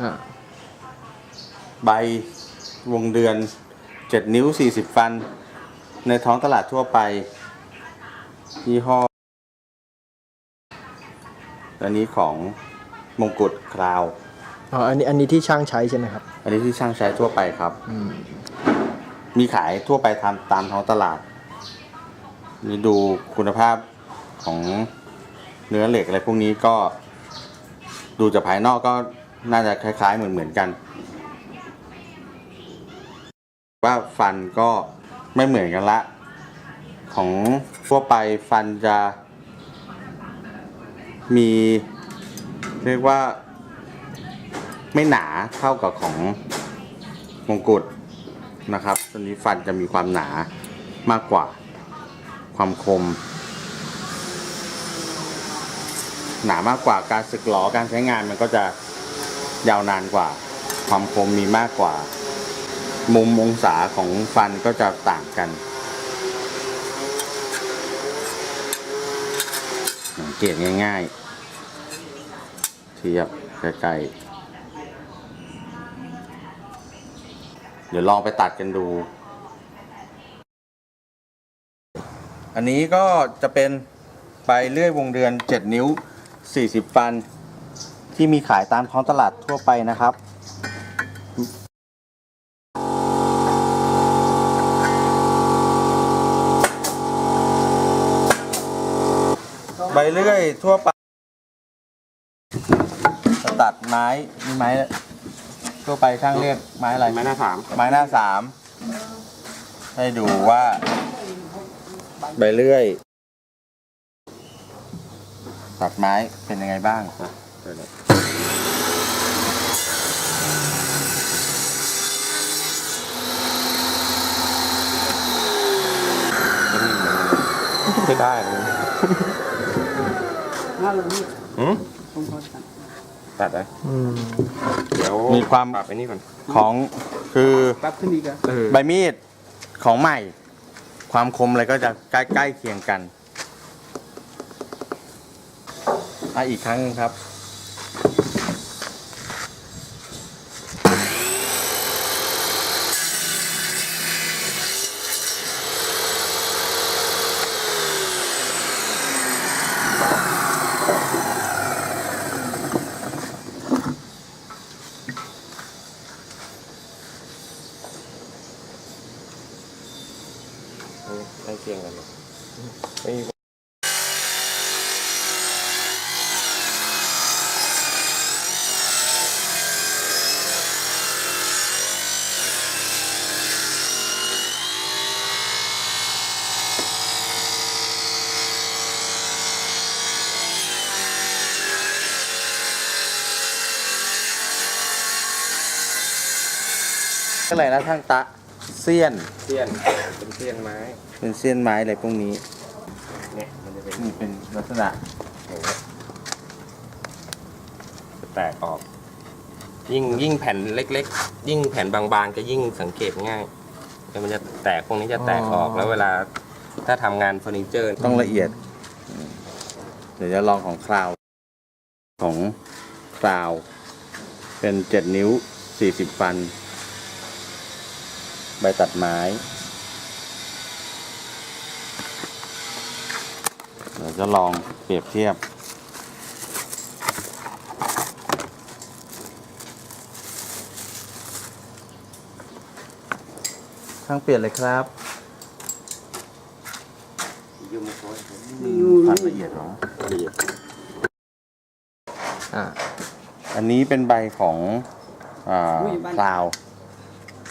อ่าใบวงเดือน 7 นิ้ว 40 ฟัน ในท้องตลาดทั่วไปยี่ห้ออันนี้ของมงกุฎคราวอ๋ออันนี้อันนี้ที่ช่างใช้ใช่ไหมครับ อันนี้ที่ช่างใช้ทั่วไปครับอืมมีขายทั่วไปตามตามท้องตลาด นี่ดูคุณภาพของเนื้อเหล็กอะไรพวกนี้ก็ดูจากภายนอกก็ น่าจะคล้ายๆเหมือนเหมือนๆกัน ว่าฟันก็ไม่เหมือนกันละ ของทั่วไปฟันจะ มี เรียกว่าไม่หนาเท่ากับของมงกุฎนะครับ ตัวนี้ฟันจะมีความหนามากกว่าความคม หนามากกว่าการสึกหลอการใช้งานมันก็จะ ยาวนานกว่า ความคมมีมากกว่า มุมองศาของฟันก็จะต่างกัน สังเกตง่ายๆ เทียบใกล้ๆ เดี๋ยวลองไปตัดกันดู อันนี้ก็จะเป็นใบเลื่อยวงเดือน 7 นิ้ว 40 ฟัน ที่มีขายตามท้องตลาดทั่วไปนะครับ ใบเลื่อยทั่วไป ตัดไม้มีไม้ทั่วไปช่างเรียกไม้อะไร ไม้หน้าสามไม้หน้าสามให้ดูว่า ใบเลื่อย ตัดไม้เป็นยังไงบ้าง อะเดี๋ยวไม่ได้เลยน่าลงนี่หืมผมขอตัดตัดเลยอืมเดี๋ยวมีความปรับไปนี่ก่อนของคือปรับขึ้นอีกอะเออใบมีดของใหม่ ความคมอะไรก็จะใกล้ใกล้เคียงกันอะอีกครั้งหนึ่งครับ ใกล้เคียงกันเลย ไม่มีอะไรนะช่างตะเสี้ยน เสี้ยน เป็นเสี้ยนไม้ เป็นเสี้ยนไม้อะไรพวกนี้ เนี่ยมันจะเป็นนี่เป็นลักษณะอย่างเงี้ยจะแตกออก ยิ่งยิ่งแผ่นเล็ก ๆ ยิ่งแผ่นบางๆจะยิ่งสังเกตง่ายแล้วมันจะแตกพวกนี้จะแตกออกแล้วเวลาถ้าทำงานเฟอร์นิเจอร์ต้องละเอียดอืมเดี๋ยวจะลองของคราว ของคราว เป็นเจ็ดนิ้วสี่สิบฟัน ใบตัดไม้ เดี๋ยวจะลองเปรียบเทียบ ข้างเปลี่ยนเลยครับอยู่ความนี่ละเอียดเหรออ่าอันนี้เป็นใบของอ่าคลาว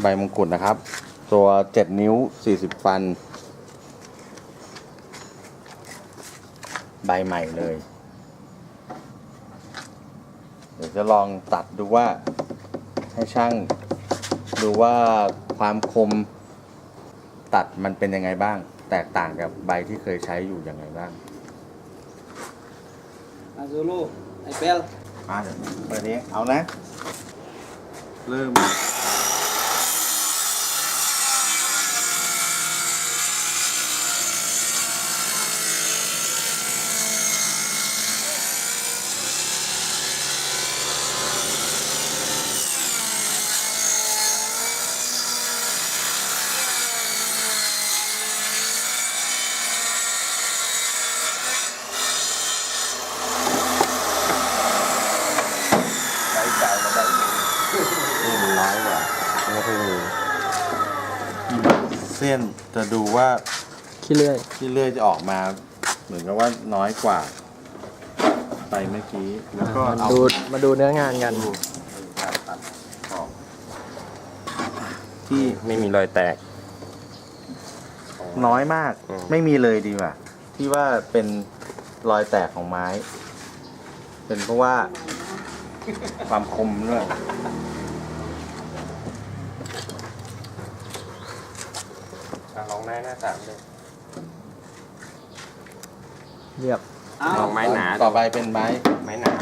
ใบมงกุฎนะครับ ตัวเจ็ดนิ้วสี่สิบฟัน ใบใหม่เลย เดี๋ยวจะลองตัดดูว่าให้ช่างดูว่าความคมตัดมันเป็นยังไงบ้าง แตกต่างกับใบที่เคยใช้อยู่ยังไงบ้างอาโซโลไอเปลมาเดี๋ยวเปิดนี้เอานะ เริ่ม เส้นจะดูว่าขี้เลื่อยที่เลื่อยจะออกมา เหมือนกับว่าน้อยกว่า ไปเมื่อกี้ แล้วก็มาเอาดูมาดูเนื้องานกันการตัดออกที่ไม่มีรอยแตก น้อยมาก อืม ไม่มีเลยดีกว่าที่ว่าเป็นรอยแตกของไม้ เป็นเพราะว่า ความคมด้วย ลองได้หน้าสามเลยเรียบอ้าลวองไม้หนาต่อไปเป็นไม้ไม้หนา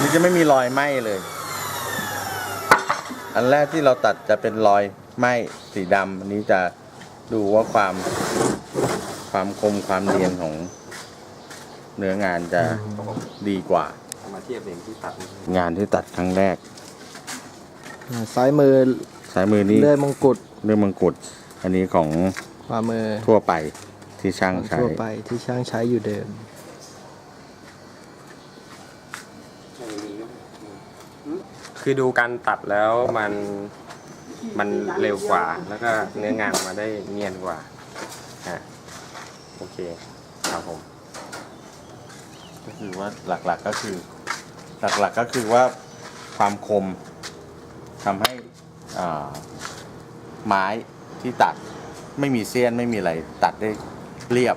มันจะไม่มีรอยไหม้เลย อันแรกที่เราตัดจะเป็นรอยไหม้สีดำอันนี้จะดูว่าความ ความคมความเนียนของเนื้องานจะดีกว่าเอามาเทียบเองที่ตัดงานที่ตัดครั้งแรก อ่าซ้ายมือซ้ายมือนี้เลื่อยมงกุฎเรื่องมังกรอันนี้ของขวามือทั่วไปที่ช่างใช้ทั่วไปที่ช่างใช้อยู่เดิม คือดูการตัดแล้วมันมันเร็วกว่า แล้วก็เนื้องานออกมาได้เนียนกว่าอะ โอเคครับผมก็คือว่าหลักๆก็คือ หลักๆก็คือว่าความคมทำให้อ่าไม้ที่ตัดไม่มีเสี้ยนไม่มีอะไรตัดได้เรียบ